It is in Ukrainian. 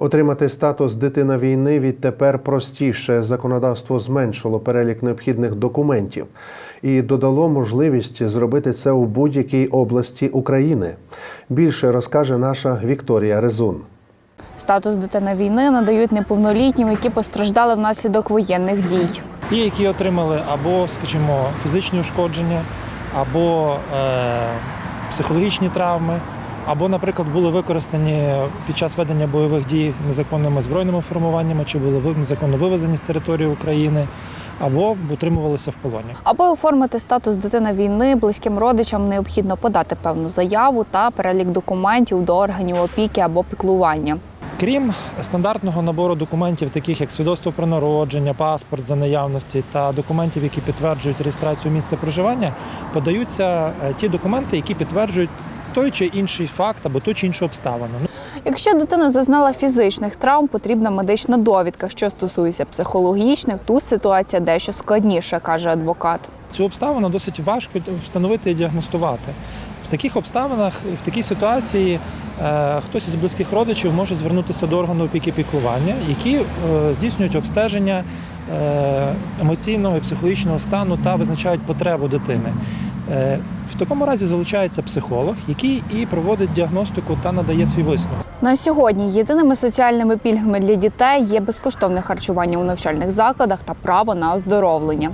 Отримати статус дитина війни відтепер простіше. Законодавство зменшило перелік необхідних документів і додало можливість зробити це у будь-якій області України. Більше розкаже наша Вікторія Резун. Статус дитина війни надають неповнолітнім, які постраждали внаслідок воєнних дій. і які отримали або, скажімо, фізичні ушкодження, або е, психологічні травми, або, наприклад, були використані під час ведення бойових дій незаконними збройними формуваннями, чи були незаконно вивезені з території України, або утримувалися в полоні. Аби оформити статус дитина війни, близьким родичам необхідно подати певну заяву та перелік документів до органів опіки або піклування. Крім стандартного набору документів, таких як свідоцтво про народження, паспорт за наявності та документів, які підтверджують реєстрацію місця проживання, подаються е, ті документи, які підтверджують той чи інший факт або ту чи іншу обставину. Ну, Якщо дитина зазнала фізичних травм, потрібна медична довідка. Що стосується психологічних, тут ситуація дещо складніша, каже адвокат. Цю обставину досить важко встановити і діагностувати. В таких обставинах, в такій ситуації е, хтось із близьких родичів може звернутися до органу опіки піклування, які е, здійснюють обстеження е, емоційного і психологічного стану та визначають потребу дитини. Е, в такому разі залучається психолог, який і проводить діагностику та надає свій висновок. На сьогодні єдиними соціальними пільгами для дітей є безкоштовне харчування у навчальних закладах та право на оздоровлення.